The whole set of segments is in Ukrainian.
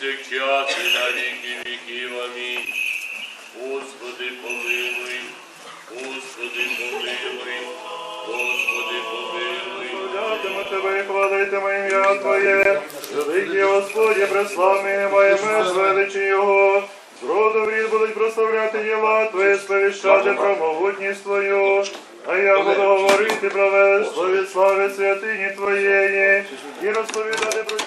пребувати на віки віків. Амінь. Господи, помилуй, Господи, помилуй, Господи, помилуй. Славлятиму тебе і хвалитиму ім'я Твоє, великий Господі, преславний маємо з величі Його. З роду в будуть прославляти діла Твої, сповіщати про могутність Твою. А я буду говорити про весло від слави святині Твоєї і розповідати про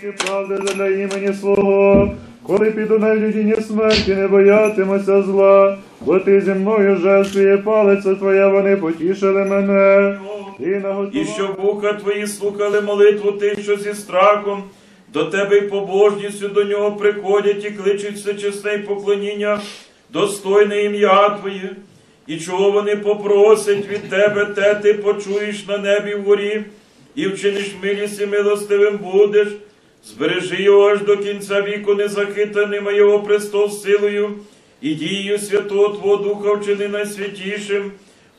Твої. Правди для імені свого, коли піду на людині смерті, не боятимуся зла, бо ти зі мною жертвує палиця твоя, вони потішили мене. І, І щоб вуха твої слухали молитву тих, що зі страхом до тебе й побожністю до нього приходять і кличуть всечесне й поклоніння, достойне ім'я Твоє, і чого вони попросять від тебе, те ти почуєш на небі вгорі, і вчиниш милість і милостивим будеш. Збережи його аж до кінця віку, незахитаним, його престол силою, і дією Святого Твого Духа вчини найсвятішим.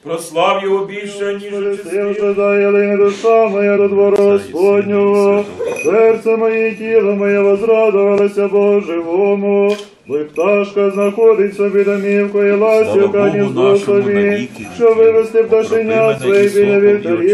Прослав його більше, ніж чистим. душа моя до двору Господнього, серце моє і тіло моє возрадувалося Богу живому, пташка знаходить собі домівку і ластівка гніздо собі, що вивести пташеня своє біля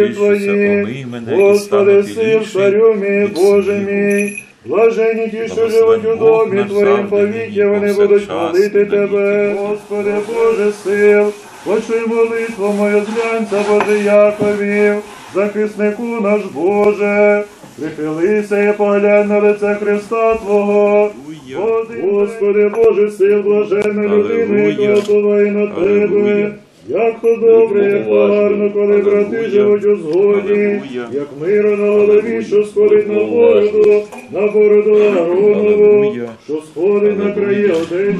і твоїх. Господи, сил, царю мій, Боже мій, блажені ті, що живуть у домі Твоїм повіки, вони будуть навіки. Тебе, Господи, Боже сил. Почуй молитву мою зглянься, Боже Яковів, захиснику наш Боже, прихилися і поглянь на лице Христа Твого. Господи, Боже сил, блаженна людина, яка оповає на Тебе. Як то добре, як гарно, коли брати живуть у згоді, як миро на голові, що сходить на бороду, на бороду Аронову, що сходить на краї одежі.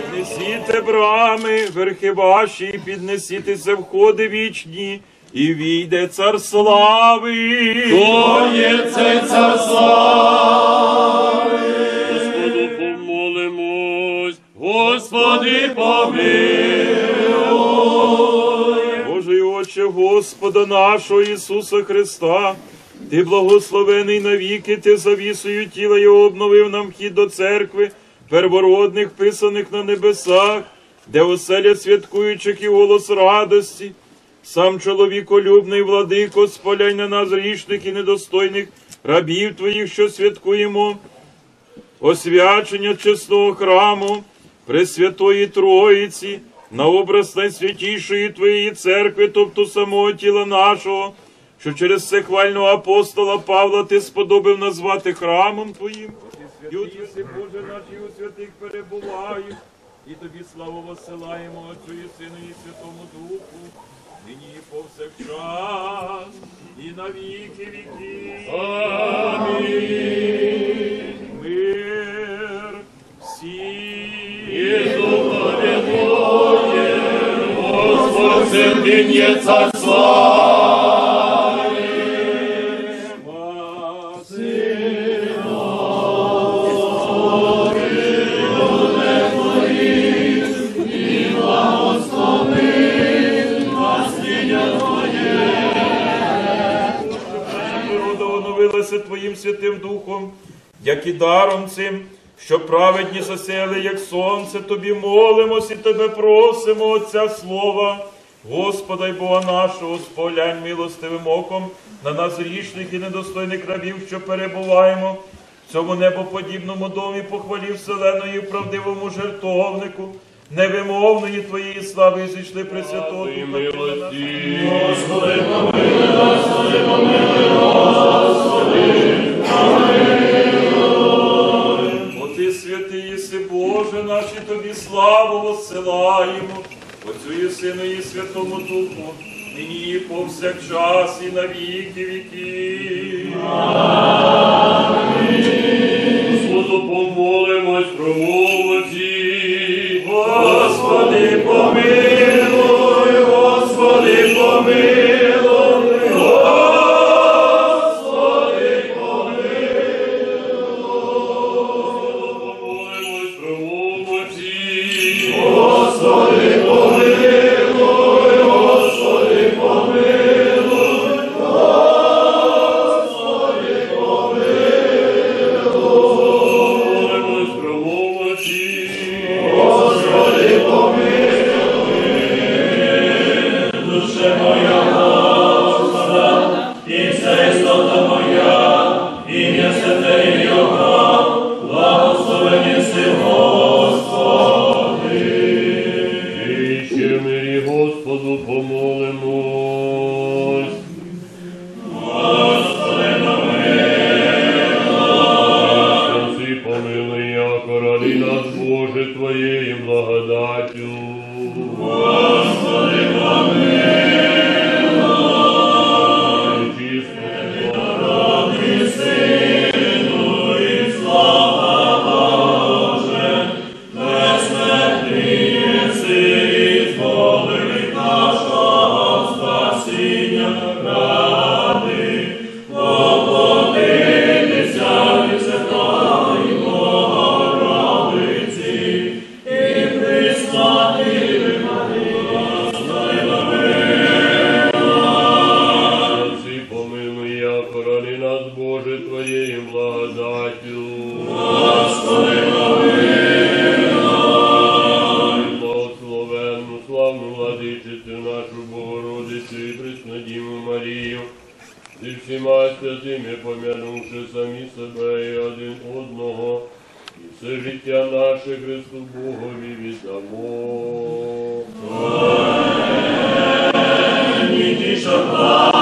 Піднесіте брами, верхи ваші, піднесітеся входи вічні, і війде цар слави. Господу помолимось, Господи, помилуй. Господа нашого Ісуса Христа, Ти благословений навіки, Ти завісою тіла Його обновив нам вхід до церкви, первородних, писаних на небесах, де оселять святкуючих і голос радості. Сам чоловіколюбний владико, споляй на нас грішних і недостойних рабів Твоїх, що святкуємо, освячення чесного храму, Пресвятої Троїці, на образ найсвятішої Твоєї церкви, тобто самого тіла нашого, що через всехвального апостола Павла ти сподобив назвати храмом Твоїм. І от Боже наш, і у святих перебуваєш, і тобі славу посилаємо Отцю і Сину і Святому Духу, нині і повсякчас, і на віки віки. Амінь. Земління царства. Твоїм Святим Духом, як і даром цим, що праведні засяяли, як сонце, тобі молимось і тебе просимо, Отця Слова, Господа й Бога нашого, сполянь милостивим оком на нас грішних і недостойних рабів, що перебуваємо. В цьому небоподібному домі похвалі вселеної правдивому жертовнику, невимовної твоєї слави зійшли пресвятого І Духа Ти на нас. милості. О ти святий єси Боже наш, і тобі славу воссилаємо, Отцю Сину і Святому Духу, нині і повсякчас, і на віки віки. Господу помолимось, промовці. Господи, помилуй, Господи, помилуй. Господи, помилуй. Ради нас, Боже, Твоєю благодаттю. Господи, помилуй. Себе і один одного, і все життя наше Христу Богові віддамо. Бога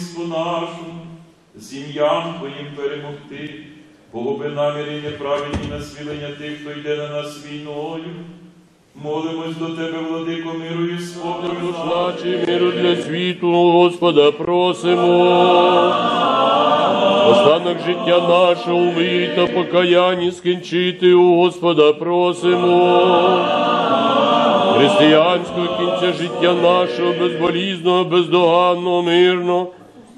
воїнству нашому, сім'ям Твоїм перемогти, погуби наміри і неправедні на свілення тих, хто йде на нас війною. Молимось до Тебе, владико миру і спокою. Значи миру для світу, Господа просимо. Останок життя нашого умий та покаянні скінчити у Господа просимо. Християнського кінця життя нашого безболізного, бездоганного, мирно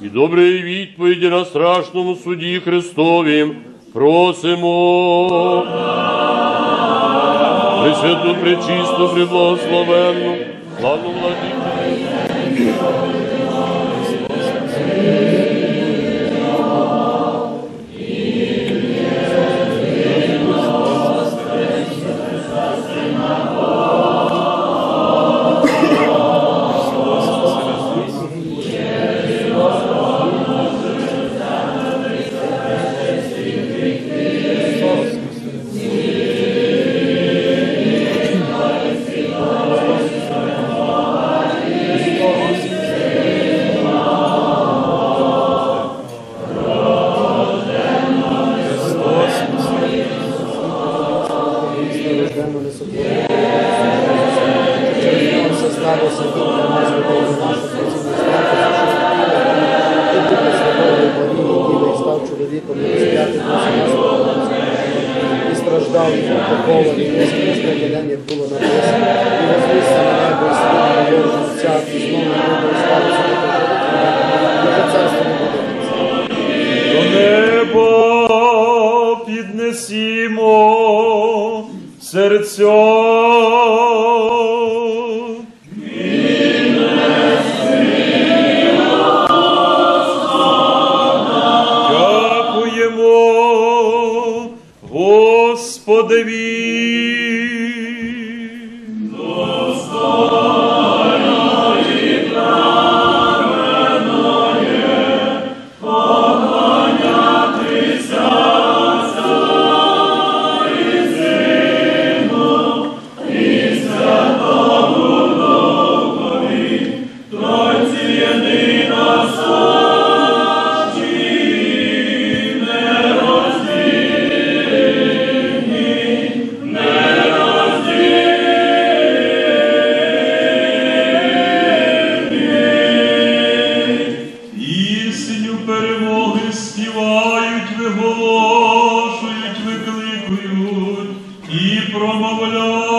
і доброї відповіді на страшному суді Христові просимо. Пресвяту, пречисту, приблагословенну, славну Сталося тут, на нас нашу, працівну статус, і Духа Святого Марії, Діва, став чоловіком, і розп'ятий Бог нас і страждав, і був і третій день, було написано, Baby. І промовляють.